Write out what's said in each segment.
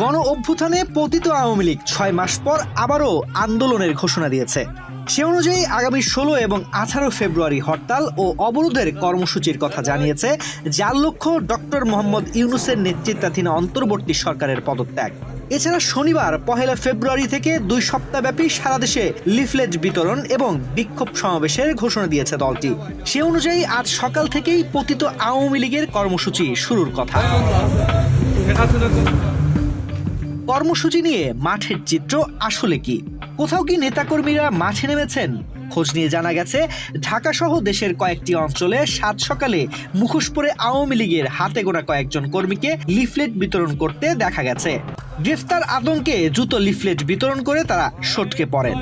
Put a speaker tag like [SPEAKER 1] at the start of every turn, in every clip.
[SPEAKER 1] গণ অভ্যুত্থানে পতিত আওয়ামী লীগ ছয় মাস পর আবারও আন্দোলনের ঘোষণা দিয়েছে। সে অনুযায়ী আগামী ষোলো এবং আঠারো ফেব্রুয়ারি হরতাল ও অবরোধের কর্মসূচির কথা জানিয়েছে, যার লক্ষ্য ডক্টর মোহাম্মদ ইউনুসের নেতৃত্বাধীন অন্তর্বর্তী সরকারের পদত্যাগ। এছাড়া শনিবার, পহেলা ফেব্রুয়ারি থেকে দুই সপ্তাহব্যাপী সারা দেশে লিফলেট বিতরণ এবং বিক্ষোভ সমাবেশের ঘোষণা দিয়েছে দলটি। সে অনুযায়ী আজ সকাল থেকেই পতিত আওয়ামী লীগের কর্মসূচি শুরুর কথা। কর্মসূচি নিয়ে মাঠের চিত্র আসলে কি? কোথাও কি নেতাকর্মীরা মাঠে নেমেছেন? খোঁজ নিয়ে জানা গেছে ঢাকা সহ দেশের কয়েকটি অঞ্চলে সাত সকালে মুখোশ পরে আওয়ামী লীগের হাতে গোনা কয়েকজন কর্মীকে লিফলেট বিতরণ করতে দেখা গেছে। গ্রেফতার আতঙ্কে জুতো লিফলেট বিতরণ করে তারা সটকে পড়েন।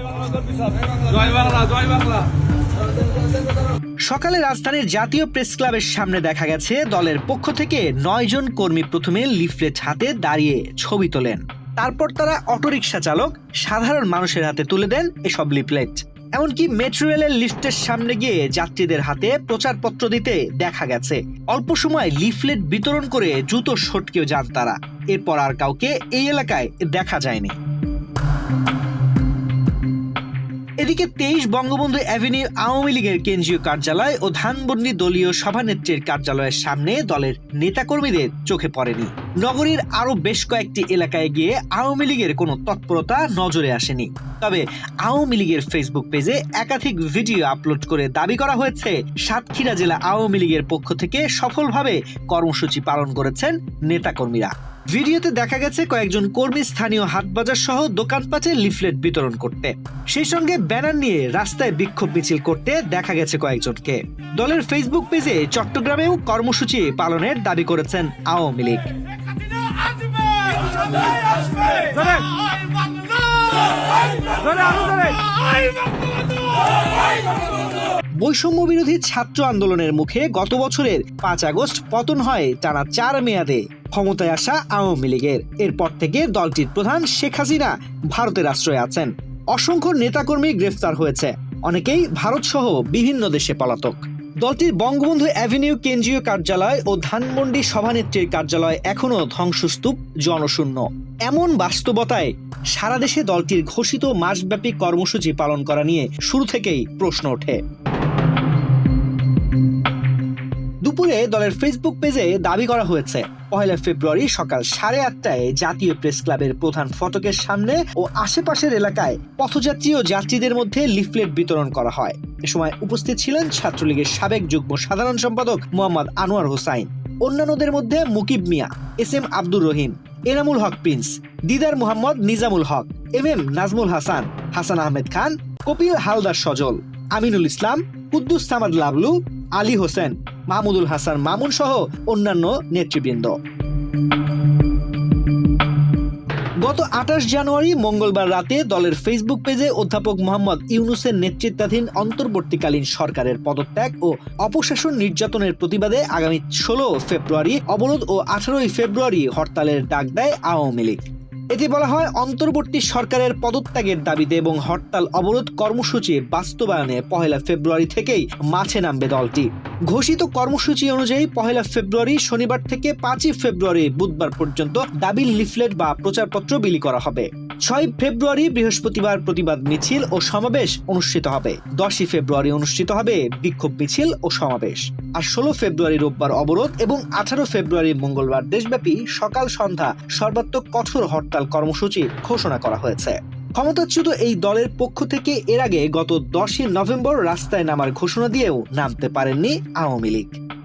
[SPEAKER 1] সকালে রাজধানীর জাতীয় প্রেস ক্লাবের সামনে দেখা গেছে, দলের পক্ষ থেকে নয়জন কর্মী প্রথমে লিফলেট হাতে দাঁড়িয়ে ছবি তোলেন। তারপর তারা অটোরিকশা চালক, সাধারণ মানুষের হাতে তুলে দেন এসব লিফলেট। এমনকি মেট্রো রেলের লিফটের সামনে গিয়ে যাত্রীদের হাতে প্রচারপত্র দিতে দেখা গেছে। অল্প সময় লিফলেট বিতরণ করে জুতো সটকেও যান তারা। এরপর আর কাউকে এই এলাকায় দেখা যায়নি। এদিকে তেইশ বঙ্গবন্ধু অ্যাভিনিউ আওয়ামী লীগের কেন্দ্রীয় কার্যালয় ও ধানবন্দি দলীয় সভানেত্রীর কার্যালয়ের সামনে দলের নেতাকর্মীদের চোখে পড়েনি। নগরীর আরও বেশ কয়েকটি এলাকায় গিয়ে আওয়ামী লীগের কোনো তৎপরতা নজরে আসেনি। তবে আওয়ামী লীগের ফেসবুক পেজে একাধিক ভিডিও আপলোড করে দাবি করা হয়েছে, সাতক্ষীরা জেলা আওয়ামী লীগের পক্ষ থেকে সফলভাবে কর্মসূচি পালন করেছেন নেতাকর্মীরা। ভিডিওতে দেখা গেছে কয়েকজন কর্মী স্থানীয় হাটবাজার সহ দোকানপাটে লিফলেট বিতরণ করতে। সেই সঙ্গে ব্যানার নিয়ে রাস্তায় বিক্ষোভ মিছিল করতে দেখা গেছে কয়েকজনকে। দলের ফেসবুক পেজে চট্টগ্রামেও কর্মসূচি পালনের দাবি করেছেন আওয়ামী লীগ। বৈষম্য বিরোধী ছাত্র আন্দোলনের মুখে গত বছরের পাঁচ আগস্ট পতন হয় টানা চার মেয়াদে। ক্ষমতায় আসা আওয়ামী লীগের। এরপর থেকে দলটির প্রধান শেখ হাসিনা ভারতের আশ্রয়ে আছেন। অসংখ্য নেতাকর্মী গ্রেফতার হয়েছে। অনেকেই ভারত সহ বিভিন্ন দেশে পলাতক। দলটির বঙ্গবন্ধু অ্যাভিনিউ কেন্দ্রীয় কার্যালয় ও ধানমন্ডি সভানেত্রীর কার্যালয় এখনও ধ্বংসস্তূপ, জনশূন্য। এমন বাস্তবতায় সারা দেশে দলটির ঘোষিত মাসব্যাপী কর্মসূচি পালন করা নিয়ে শুরু থেকেই প্রশ্ন ওঠে। দুপুরে দলের ফেসবুক পেজে দাবি করা হয়েছে। পহেলা ফেব্রুয়ারি সকাল সাড়ে আটটায় জাতীয় প্রেস ক্লাবের প্রধান ফটকের সামনে ও আশেপাশের এলাকায় পথযাত্রী ও যাত্রীদের মধ্যে লিফলেট বিতরণ করা হয়। এ সময় উপস্থিত ছিলেন ছাত্রলীগের সাবেক যুগ্ম সাধারণ সম্পাদক মোহাম্মদ আনোয়ার হোসাইন। অন্যান্যদের মধ্যে Mukib Mia, S M Abdur Rahim, Enamul Haque Prince, Didar Mohammad Nizamul Haque, M M Nazmul Hasan Hasan Ahmed Khan, Kapil Haldar Sajal, Aminul Islam, Quddus Samad Lablu, Ali Hossain Mahmudul Hasan Mamun সহ অন্যান্য নেতৃবৃন্দ। গত আঠাশ জানুয়ারি মঙ্গলবার রাতে দলের Facebook পেজে অধ্যাপক মোহাম্মদ ইউনুসের নেতৃত্বাধীন অন্তর্বর্তীকালীন সরকারের পদত্যাগ ও অপশাসন নির্যাতনের প্রতিবাদে আগামী ষোলো ফেব্রুয়ারি, অবরোধ ও আঠারোই ফেব্রুয়ারি হরতালের ডাক দেয় আওয়ামী লীগ। এতে বলা হয় অন্তর্বর্তী সরকারের পদত্যাগের দাবিতে এবং হরতাল অবরোধ কর্মসূচি বাস্তবায়নে পহেলা ফেব্রুয়ারি থেকেই মাঠে নামবে দলটি। ঘোষিত কর্মসূচি অনুযায়ী পহেলা ফেব্রুয়ারি, শনিবার থেকে পাঁচই ফেব্রুয়ারি বুধবার পর্যন্ত দাবির লিফলেট বা প্রচারপত্র বিলি করা হবে। ছয় ফেব্রুয়ারি বৃহস্পতিবার প্রতিবাদ মিছিল ও সমাবেশ অনুষ্ঠিত হবে। দশই ফেব্রুয়ারি অনুষ্ঠিত হবে বিক্ষোভ মিছিল ও সমাবেশ। আর ষোলো ফেব্রুয়ারি রোববার অবরোধ এবং আঠারো ফেব্রুয়ারি মঙ্গলবার দেশব্যাপী সকাল সন্ধ্যা সর্বাত্মক কঠোর হরতাল কর্মসূচি ঘোষণা করা হয়েছে। ক্ষমতাচ্যুত এই দলের পক্ষ থেকে এর আগে গত দশই নভেম্বর রাস্তায় নামার ঘোষণা দিয়েও নামতে পারেননি আওয়ামী লীগ।